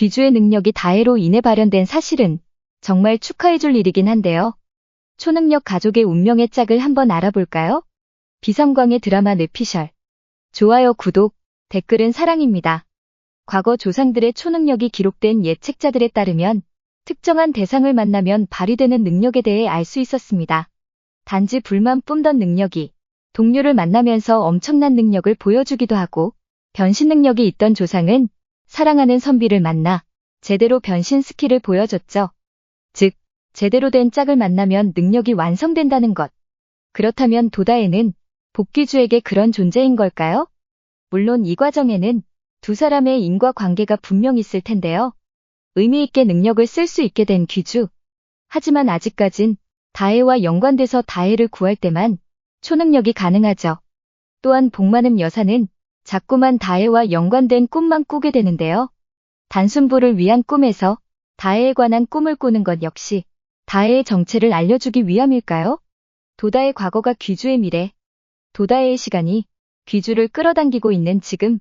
귀주의 능력이 다해로 인해 발현된 사실은 정말 축하해줄 일이긴 한데요. 초능력 가족의 운명의 짝을 한번 알아볼까요? 비성광의 드라마 뇌피셜. 좋아요, 구독, 댓글은 사랑입니다. 과거 조상들의 초능력이 기록된 옛 책자들에 따르면 특정한 대상을 만나면 발휘되는 능력에 대해 알 수 있었습니다. 단지 불만 뿜던 능력이 동료를 만나면서 엄청난 능력을 보여주기도 하고 변신 능력이 있던 조상은 사랑하는 선비를 만나 제대로 변신 스킬을 보여줬죠. 즉, 제대로 된 짝을 만나면 능력이 완성된다는 것. 그렇다면 도다에는 복귀주에게 그런 존재인 걸까요? 물론 이 과정에는 두 사람의 인과 관계가 분명 있을 텐데요. 의미 있게 능력을 쓸 수 있게 된 귀주. 하지만 아직까진 다해와 연관돼서 다해를 구할 때만 초능력이 가능하죠. 또한 복만음 여사는 자꾸만 다해와 연관된 꿈만 꾸게 되는데요. 단순부를 위한 꿈에서 다해에 관한 꿈을 꾸는 것 역시 다해의 정체를 알려주기 위함일까요? 도다의 과거가 귀주의 미래, 도다의 시간이 귀주를 끌어당기고 있는 지금,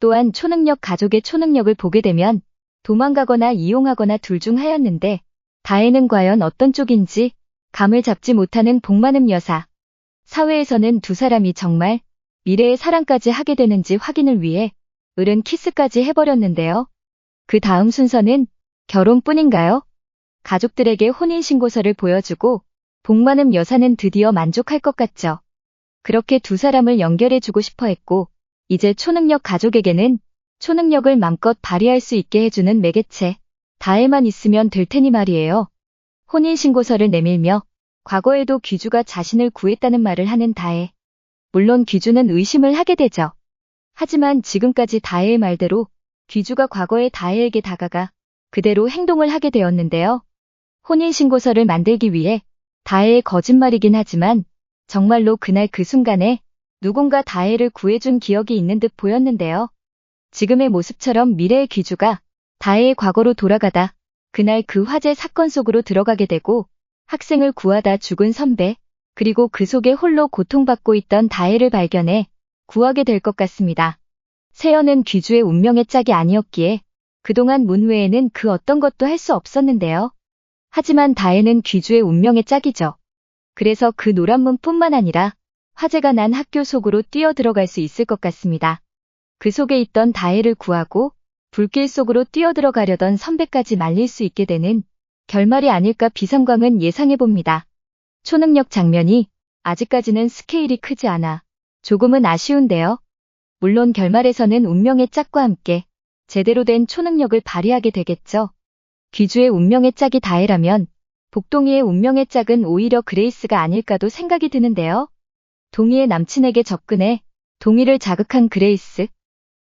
또한 초능력 가족의 초능력을 보게 되면 도망가거나 이용하거나 둘 중 하였는데 다해는 과연 어떤 쪽인지 감을 잡지 못하는 복만음 여사. 사회에서는 두 사람이 정말 미래의 사랑까지 하게 되는지 확인을 위해 을은 키스까지 해버렸는데요. 그 다음 순서는 결혼뿐인가요? 가족들에게 혼인신고서를 보여주고 복만음 여사는 드디어 만족할 것 같죠. 그렇게 두 사람을 연결해주고 싶어 했고, 이제 초능력 가족에게는 초능력을 맘껏 발휘할 수 있게 해주는 매개체, 다해만 있으면 될 테니 말이에요. 혼인신고서를 내밀며 과거에도 귀주가 자신을 구했다는 말을 하는 다해. 물론 귀주는 의심을 하게 되죠. 하지만 지금까지 다해의 말대로 귀주가 과거의 다해에게 다가가 그대로 행동을 하게 되었는데요. 혼인신고서를 만들기 위해 다해의 거짓말이긴 하지만 정말로 그날 그 순간에 누군가 다해를 구해준 기억이 있는 듯 보였는데요. 지금의 모습처럼 미래의 귀주가 다해의 과거로 돌아가다 그날 그 화재 사건 속으로 들어가게 되고 학생을 구하다 죽은 선배, 그리고 그 속에 홀로 고통받고 있던 다해를 발견해 구하게 될 것 같습니다. 세연은 귀주의 운명의 짝이 아니었기에 그동안 문 외에는 그 어떤 것도 할 수 없었는데요. 하지만 다해는 귀주의 운명의 짝이죠. 그래서 그 노란 문뿐만 아니라 화재가 난 학교 속으로 뛰어 들어갈 수 있을 것 같습니다. 그 속에 있던 다해를 구하고 불길 속으로 뛰어 들어가려던 선배까지 말릴 수 있게 되는 결말이 아닐까 비상광은 예상해봅니다. 초능력 장면이 아직까지는 스케일이 크지 않아 조금은 아쉬운데요. 물론 결말에서는 운명의 짝과 함께 제대로 된 초능력을 발휘하게 되겠죠. 귀주의 운명의 짝이 다해라면 복동이의 운명의 짝은 오히려 그레이스가 아닐까도 생각이 드는데요. 동희의 남친에게 접근해 동희를 자극한 그레이스.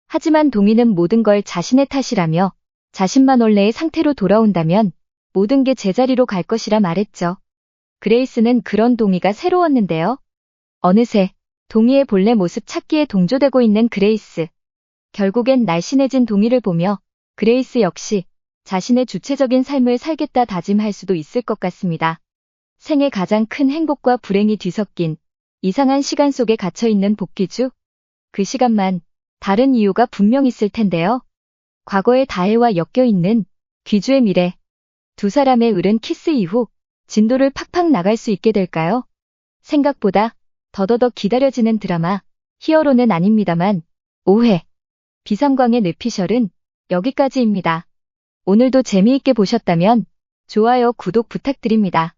하지만 동희는 모든 걸 자신의 탓이라며 자신만 원래의 상태로 돌아온다면 모든 게 제자리로 갈 것이라 말했죠. 그레이스는 그런 동희가 새로웠는데요. 어느새 동희의 본래 모습 찾기에 동조되고 있는 그레이스. 결국엔 날씬해진 동희를 보며 그레이스 역시 자신의 주체적인 삶을 살겠다 다짐할 수도 있을 것 같습니다. 생애 가장 큰 행복과 불행이 뒤섞인 이상한 시간 속에 갇혀 있는 복귀주. 그 시간만 다른 이유가 분명 있을 텐데요. 과거의 다해와 엮여 있는 귀주의 미래. 두 사람의 을은 키스 이후 진도를 팍팍 나갈 수 있게 될까요? 생각보다 더더더 기다려지는 드라마 히어로는 아닙니다만 5회 비상광의 뇌피셜은 여기까지입니다. 오늘도 재미있게 보셨다면 좋아요, 구독 부탁드립니다.